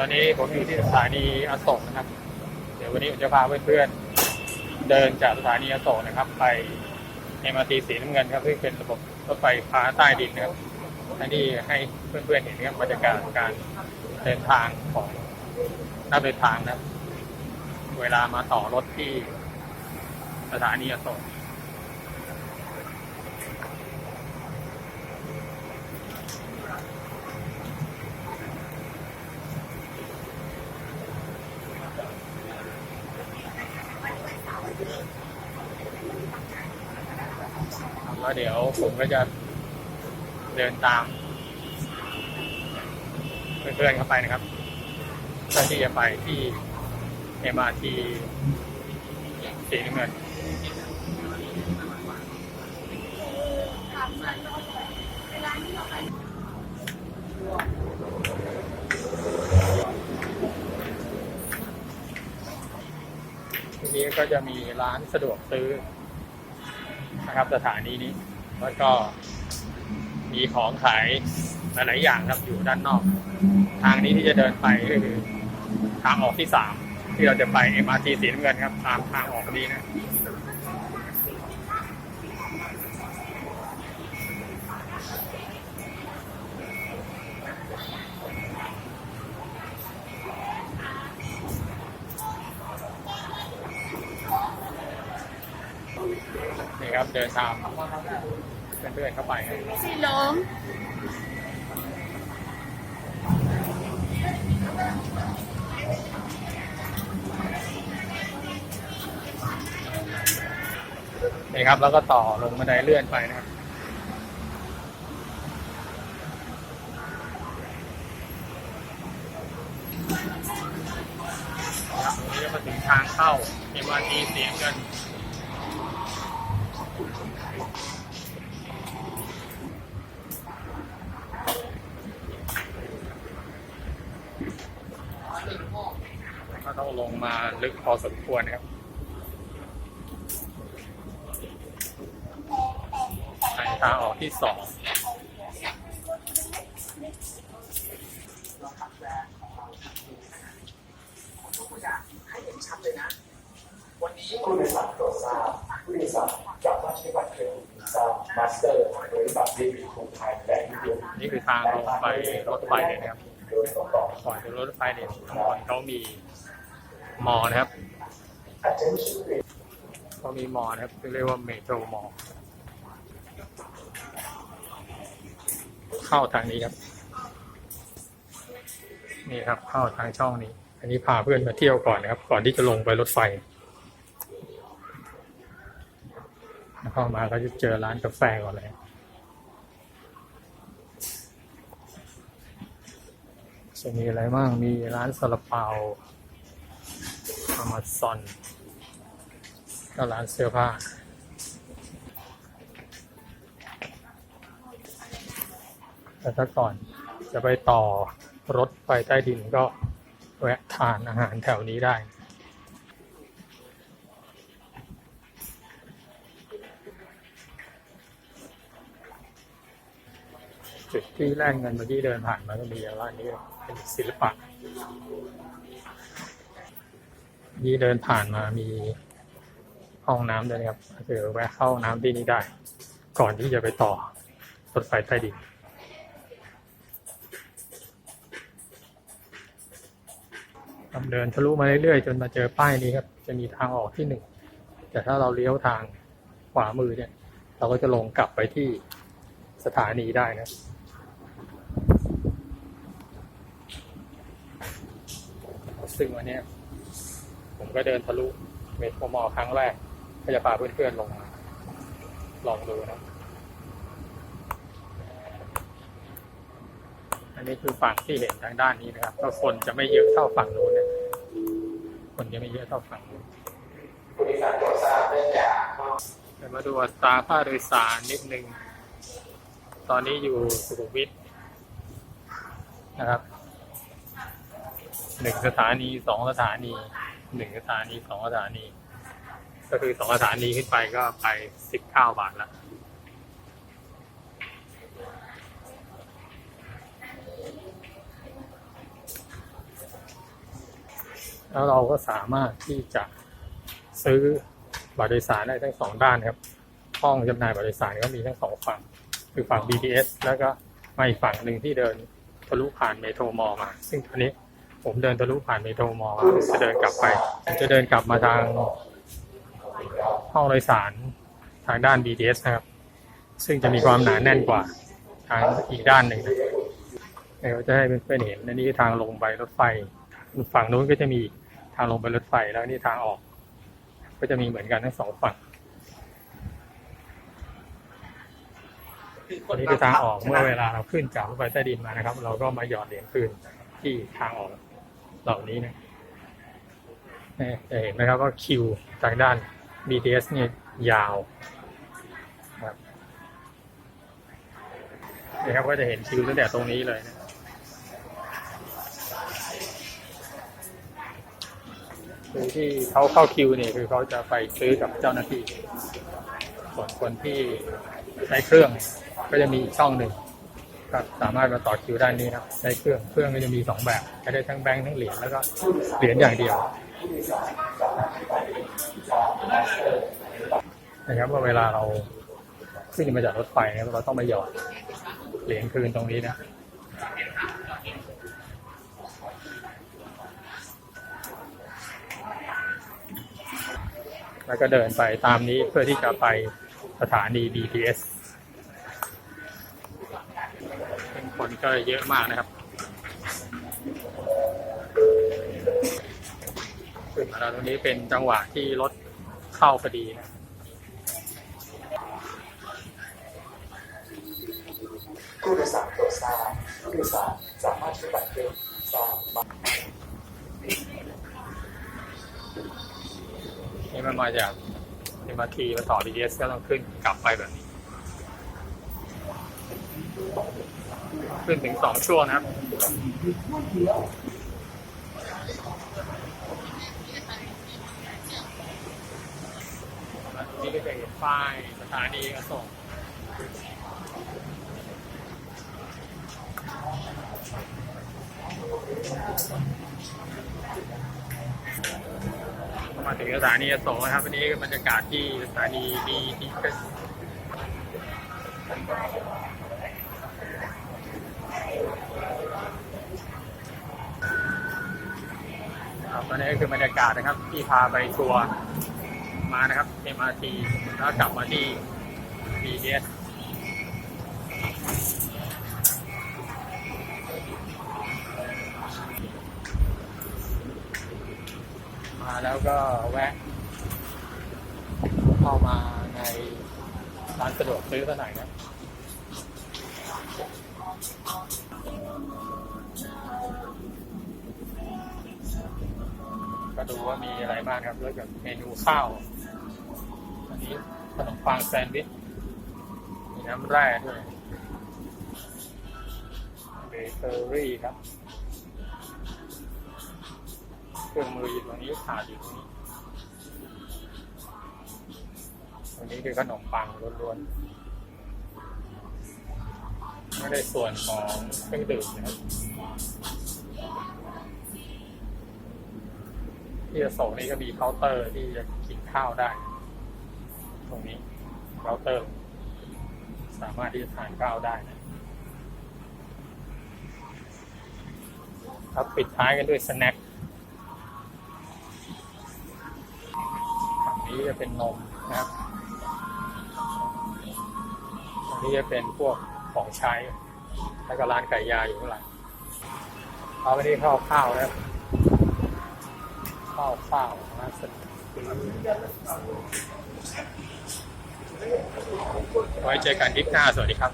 อนนี้ผมอยู่ที่สถานีอโศกนะครับ เดี๋ยววันนี้ผมจะพาเพื่อนๆเดินจากสถานีอโศกนะครับ ไป MRT สีน้ำเงินครับที่เป็นระบบรถไฟฟ้าใต้ดินนะครับอันนี้ให้เพื่อนๆเห็นนะครับบรรยากาศการเดินทางของนักเดินทางนะครับ เวลามาต่อรถที่สถานีอโศก เดี๋ยวผมก็จะเดินตาม เพื่อนๆเข้าไปนะครับเพื่อที่จะไปที่ MRT สีน้ำเงินทีนี้ก็จะมีร้านสะดวกซื้อ นะครับ สถานีนี้แล้วก็มีของขายหลาย ๆ อย่างครับอยู่ด้านนอก ทางนี้ที่จะเดินไปก็คือทางออกที่สามที่เราจะไป MRT สีน้ำเงินครับ ตามทางออกนี้นะ ครับ เดินตามเพื่อนๆเข้าไปครับสีลมนี่ครับ แล้วก็ต่อลงบันไดเลื่อนไปนะครับครับตรงนี้ก็มาถึงทางเข้า MRT เสียงเงิน ก็ต้องลง มาลึกพอสมควรนะครับไปทางออกที่สองผู้โดยสารโปรดทราบผู้โดยสารจะมาใช้บัตรเครดิตวีซ่ามาสเตอร์หรือบัตรเดบิตของไทยและยุโรปนี่คือทางลงไปรถไฟเลยนะครับโดยต้องต่อก่อนจะรถไฟเนี่ยข้างบนเขามี มอนะครับ attention please เขามีมอนะครับเรียกว่าเมโทรมอ เข้าทางนี้ครับ นี่ครับเข้าทางช่องนี้ อันนี้พาเพื่อนมาเที่ยวก่อนนะครับ ก่อนที่จะลงไปรถไฟเข้ามาก็จะเจอร้านกาแฟก่อนเลยจะมีอะไรบ้าง มีร้านซาลาเปา อมาซอนก็ร้านเสื้อผ้าแต่ถ้าก่อนจะไปต่อรถไฟใต้ดินก็แวะทานอาหารแถวนี้ได้ จุดที่แลกเงินเมื่อกี้เดินผ่านมาก็มีร้านนี้เป็นศิลปะ นี่เดินผ่านมามีห้องน้ำด้วยนะครับคือแวะเข้าน้ำที่นี่ได้ ก่อนที่จะไปต่อรถไฟใต้ดินเดินทะลุมาเรื่อยๆ จนมาเจอป้ายนี้ครับ จะมีทางออกที่หนึ่ง แต่ถ้าเราเลี้ยวทางขวามือเนี่ย เราก็จะลงกลับไปที่สถานีได้นะซึ่งวันนี้ ผมก็เดินทะลุเมโทรมอลครั้งแรกก็จะพาเพื่อนๆลงมา ลองดูนะ อันนี้คือฝั่งที่เห็นทางด้านนี้นะครับก็คนจะไม่เยอะเท่าฝั่งนู้นนะคนจะไม่เยอะเท่าฝั่งนู้นผู้โดยสารโปรดทราบเนื่องจากเดี๋ยวมาดูอัตราค่าโดยสารนิดนึง ตอนนี้อยู่สุขุมวิทนะครับหนึ่งสถานีสองสถานี หนึ่งสถานีสองสถานี ก็คือสองสถานีขึ้นไปก็ไปสิบเก้าบาทละแล้วเราก็สามารถที่จะซื้อบัตรโดยสารได้ทั้งสองด้านครับ ห้องจำหน่ายบัตรโดยสารก็มีทั้งสองฝั่ง คือฝั่ง BTS แล้วก็มาอีกฝั่งหนึ่งที่เดินทะลุผ่านเมโทรมอลมา ซึ่งตอนนี้ ผมเดินทะลุผ่านเมโทรมอลจะเดินกลับไปผมจะเดินกลับมาทางห้องโดยสารทางด้าน BTS นะครับ ซึ่งจะมีความหนาแน่นกว่าทางอีกด้านหนึ่งนะเดี๋ยวจะให้เพื่อนๆเห็นอันนี้ทางลงไปรถไฟ ฝั่งนู้นก็จะมีทางลงไปรถไฟแล้วนี่ทางออก ก็จะมีเหมือนกันทั้งสองฝั่งอันนี้คือทางออกเมื่อเวลาเราขึ้นจากรถไฟใต้ดินมานะครับ เราก็มาหยอดเหรียญคืนที่ทางออก เหล่านี้นะเนี่ยจะเห็นไหมครับว่าคิวทางด้าน BTS เนี่ยยาวครับนี่ครับก็จะเห็นคิวตั้งแต่ตรงนี้เลยนะคือที่เขาเข้าคิวเนี่ยคือเขาจะไปซื้อกับเจ้าหน้าที่ ส่วนคนที่ใช้เครื่องก็จะมีอีกช่องหนึ่ง ก็สามารถมาต่อคิวด้านนี้ครับใช้เครื่องเครื่องก็จะมีสองแบบใช้ได้ทั้งแบงค์ทั้งเหรียญแล้วก็เหรียญอย่างเดียวนะครับว่าเวลาเราขึ้นมาจากรถไฟเนี่ยเราต้องมาหยอดเหรียญคืนตรงนี้นะแล้วก็เดินไปตามนี้เพื่อที่จะไปสถานี BTS เป็นคน ก็เยอะมากนะครับขึ้นมาแล้วตรงนี้เป็นจังหวะที่รถเข้าพอดีนะผู้โดยสารโปรดทราบผู้โดยสารสามารถใช้บัตรเครดิตทราบนี่มันมาจาก MRT มาต่อ BTS ก็ต้องขึ้นกลับไปแบบนี้ ขึ้นถึงสองช่วงนะครับนี่ก็จะเห็นป้ายสถานีอโศกมาถึงสถานีอโศกนะครับวันนี้บรรยากาศที่สถานีดีที่เนครับตอนนี้ก็คือบรรยากาศนะครับ ที่พาไปทัวร์มานะครับ MRT แล้วกลับมาที่ BTS มาแล้วก็แวะ เข้ามาในร้านสะดวกซื้อสักหน่อยนะ ก็ดูว่ามีอะไรบ้างครับแล้วกับเมนูข้าวอันนี้ขนมปังแซนด์วิชมีน้ำแร่ด้วยเบเกอรี่ครับ เครื่องมืออยู่ตรงนี้ขาดอยู่ตรงนี้ตรงนี้คือขนมปังล้วนๆไม่ได้ส่วนของเครื่องดื่มนะครับ ที่จะส่งนี่ก็มีเคาน์เตอร์ที่จะกินข้าวได้ ตรงนี้เคาน์เตอร์ สามารถที่จะทานข้าวได้นะครับปิดท้ายกันด้วยสแน็คฝั่งนี้จะเป็นนมนะครับฝั่งนี้จะเป็นพวกของใช้ แล้วก็ร้านไก่ยาอยู่ข้างหลังเอาไปที่ข้าวข้าวนะครับ ข้าวข้าวร้านสดไว้เจอกันคลิปหน้าสวัสดีครับ